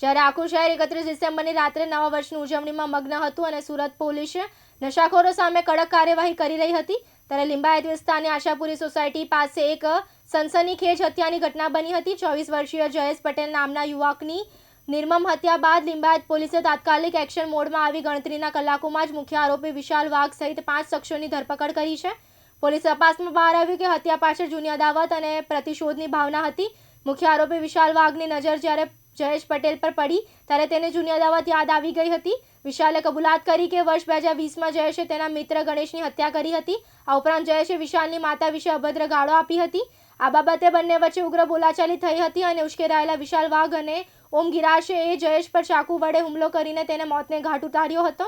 જ્યારે આખું શહેર એકત્રીસ ડિસેમ્બરની રાત્રે નવા વર્ષની ઉજવણીમાં મગ્ન હતું અને સુરત પોલીસે નશાખોરો સામે કડક કાર્યવાહી કરી રહી હતી, ત્યારે લિંબાયત વિસ્તારની આશાપુરી સોસાયટી પાસે એક સનસનીખેજ હત્યાની ઘટના બની હતી. ચોવીસ વર્ષીય જયેશ પટેલ નામના યુવકની નિર્મમ હત્યા બાદ લિંબાયત પોલીસે તાત્કાલિક એક્શન મોડમાં આવી ગણતરીના કલાકોમાં જ મુખ્ય આરોપી વિશાલ વાઘ સહિત પાંચ શખ્સોની ધરપકડ કરી છે. પોલીસ તપાસમાં બહાર આવ્યું કે હત્યા પાછળ જૂની અદાવત અને પ્રતિશોધની ભાવના હતી. મુખ્ય આરોપી વિશાલ વાઘની નજર જ્યારે જયેશ પટેલ પર પડી. ત્યારે તેને જૂની અદાવત યાદ આવી ગઈ હતી. વિશાલે કબૂલાત કરી કે વર્ષ બે હજાર વીસમાં જયેશે તેના મિત્ર ગણેશની હત્યા કરી હતી. આ ઉપરાંત જયેશે વિશાલની માતા વિશે અભદ્ર ગાળો આપી હતી. આ બાબતે બંને વચ્ચે ઉગ્ર બોલાચાલી થઈ હતી અને ઉશ્કેરાયેલા વિશાલ વાઘ અને ઓમ ગિરાશે એ જયેશ પર ચાકુ વડે હુમલો કરીને તેને મોતને ઘાટ ઉતાર્યો હતો.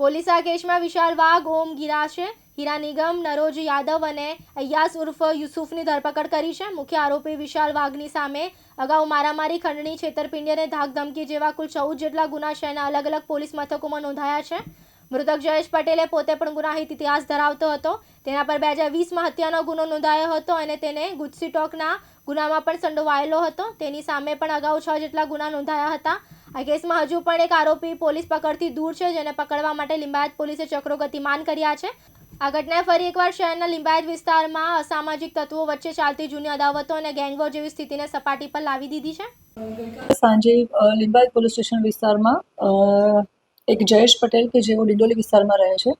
પોલીસ આ કેસમાં વિશાલ વાઘ, ઓમ ગિરાશે હીરા નિગમ, નરોજ યાદવ અને અયાસ ઉર્ફ યુસુફની ધરપકડ કરી છે. મુખ્ય આરોપી વિશાલ વાઘની સામે અગાઉ મારામારી, ખંડણી, છેતરપિંડી અને ધાક ધમકી જેવા કુલ ચૌદ જેટલા ગુના શહેરના અલગ અલગ પોલીસ મથકોમાં નોંધાયા છે. મૃતક જયેશ પટેલે પોતે પણ ગુનાહિત ઇતિહાસ ધરાવતો હતો. તેના પર બે હજાર વીસમાં હત્યાનો ગુનો નોંધાયો હતો અને તેને ગુજસી ટોકના ગુનામાં પણ સંડોવાયેલો હતો. તેની સામે પણ અગાઉ છ જેટલા ગુના નોંધાયા હતા. આ કેસમાં હજુ પણ એક આરોપી પોલીસ પકડથી દૂર છે, જેને પકડવા માટે લિંબાયત પોલીસે ચક્રો ગતિમાન કર્યા છે. આ ઘટનાએ ફરી એકવાર શહેરના લિંબાયત વિસ્તારમાં અસામાજિક તત્વો વચ્ચે ચાલતી જૂની અદાવતો અને ગેંગવોર જેવી સ્થિતિને સપાટી પર લાવી દીધી છે? સાંજે લિંબાયત પોલીસ સ્ટેશન વિસ્તારમાં એક જયેશ પટેલ કે જેઓ ડિંડોલી વિસ્તારમાં રહે છે,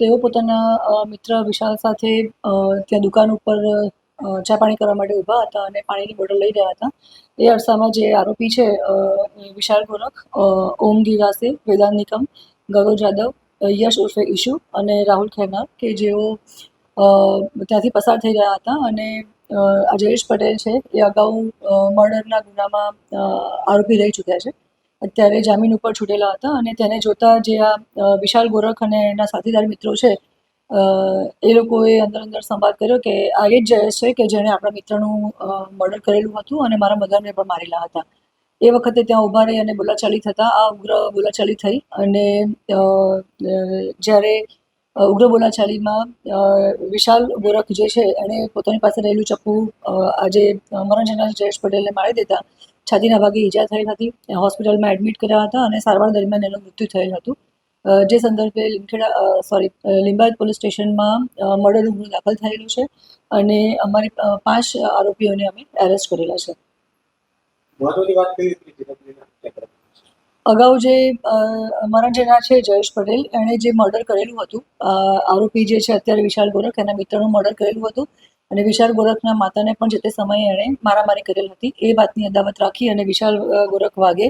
તેઓ પોતાના મિત્ર વિશાલ સાથે ત્યાં દુકાન ઉપર ચા પાણી કરવા માટે ઊભા હતા અને પાણીની બોટલ લઈ રહ્યા હતા. એ અરસામાં જે આરોપી છે વિશાલ ગોરખ ઓમ ગિરાસે વેદાંત નિકમ ગૌરવ જાદવ યશ ઉર્ફે ઈશુ અને રાહુલ ખેના કે જેઓ ત્યાંથી પસાર થઈ રહ્યા હતા અને આ જયેશ પટેલ છે એ અગાઉ મર્ડરના ગુનામાં આરોપી રહી ચૂક્યા છે. અત્યારે જામીન ઉપર છૂટેલા હતા અને તેને જોતા જે આ વિશાલ ગોરખ અને એના સાથીદાર મિત્રો છે એ લોકોએ અંદર અંદર સંવાદ કર્યો કે આ એ જ જયેશ છે કે જેણે આપણા મિત્રનું મર્ડર કરેલું હતું અને મારા મધરને પણ મારેલા હતા. એ વખતે ત્યાં ઊભા રહી અને બોલાચાલી થતાં આ ઉગ્ર બોલાચાલી થઈ અને જ્યારે ઉગ્ર બોલાચાલીમાં વિશાલ ગોરખ જે છે એણે પોતાની પાસે રહેલું ચપ્પુ આજે મરણ જનાર જયેશ પટેલને મારી દેતા છાતીના ભાગે ઈજા થઈ હતી હોસ્પિટલમાં એડમિટ કર્યા હતા અને સારવાર દરમિયાન એનું મૃત્યુ થયેલ હતું. જે સંદર્ભે લીમખેડા સોરી લિંબાયત પોલીસ સ્ટેશનમાં અ, ગુનો દાખલ થયેલો છે અને અમારી પાંચ આરોપીઓને અમે એરેસ્ટ કરેલા છે. મહત્વની વાત? અગાઉ જે અમારા જેના છે જયેશ પટેલ એણે જે મર્ડર કરેલું હતું આરોપી જે છે અત્યારે વિશાલ ગોરખ એના મિત્રનું મર્ડર કરેલું હતું અને વિશાલ ગોરખના માતાને પણ જે તે સમયે એણે મારામારી કરેલ હતી એ વાતની અદાવત રાખી અને વિશાલ ગોરખ વાગે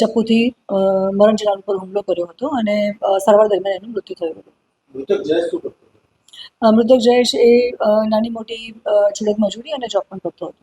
ચપ્પુથી અ, મરણ જનાર ઉપર હુમલો કર્યો હતો અને સારવાર દરમિયાન એનું મૃત્યુ થયું હતું. મૃતક જયેશ શું મૃતક જયેશ એ નાની મોટી છૂટક મજૂરી અને જોબ પણ કરતો હતો.